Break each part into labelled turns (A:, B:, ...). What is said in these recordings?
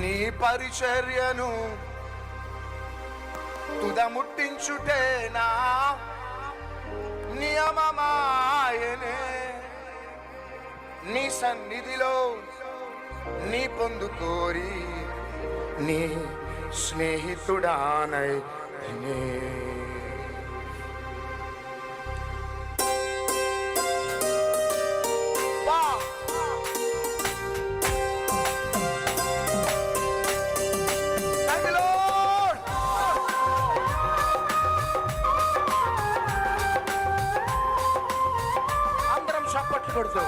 A: నీ పరిచర్యను తుదముట్టించుటేనా నియమమాయనే. నీ సన్నిధిలో నీ పొందుకోరి నీ స్నేహితుడానై నే. కొడుతూ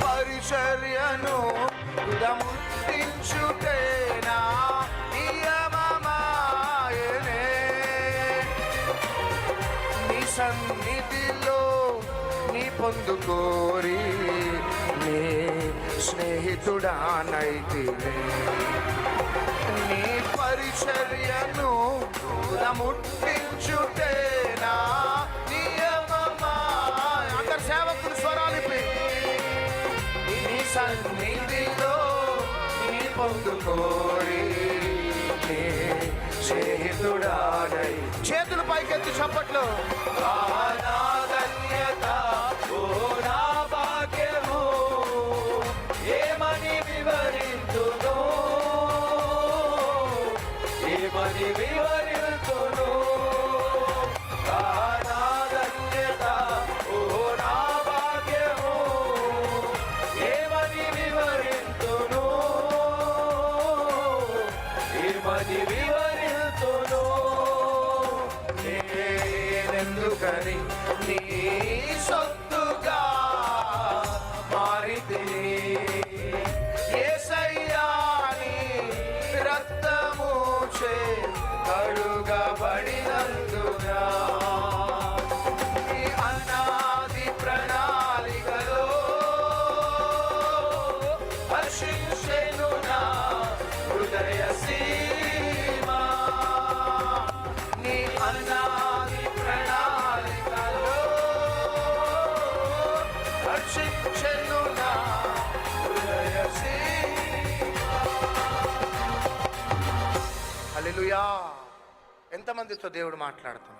A: పరిచర్యను ముట్టించుటేనా సన్నిధిలో నీ పొందుకోరి. నీ స్నేహితుడానైతినే. నీ పరిచర్యను ముట్టించుటేనా నియమమా. అందరు సేవకులు స్వరాలిపి నీ సన్నిధిలో నీ పొందుకోరి. నీ చేతులు పైకెత్తి చప్పట్లు.
B: ఆనాధన్యత ఓ కరి నీ
A: సొత్తుగా మారితే ఏసయ్యాని రక్తము చే కడుగబడినందుగా హల్లెలూయా. ఎంతమందితో దేవుడు మాట్లాడుతున్నాడు?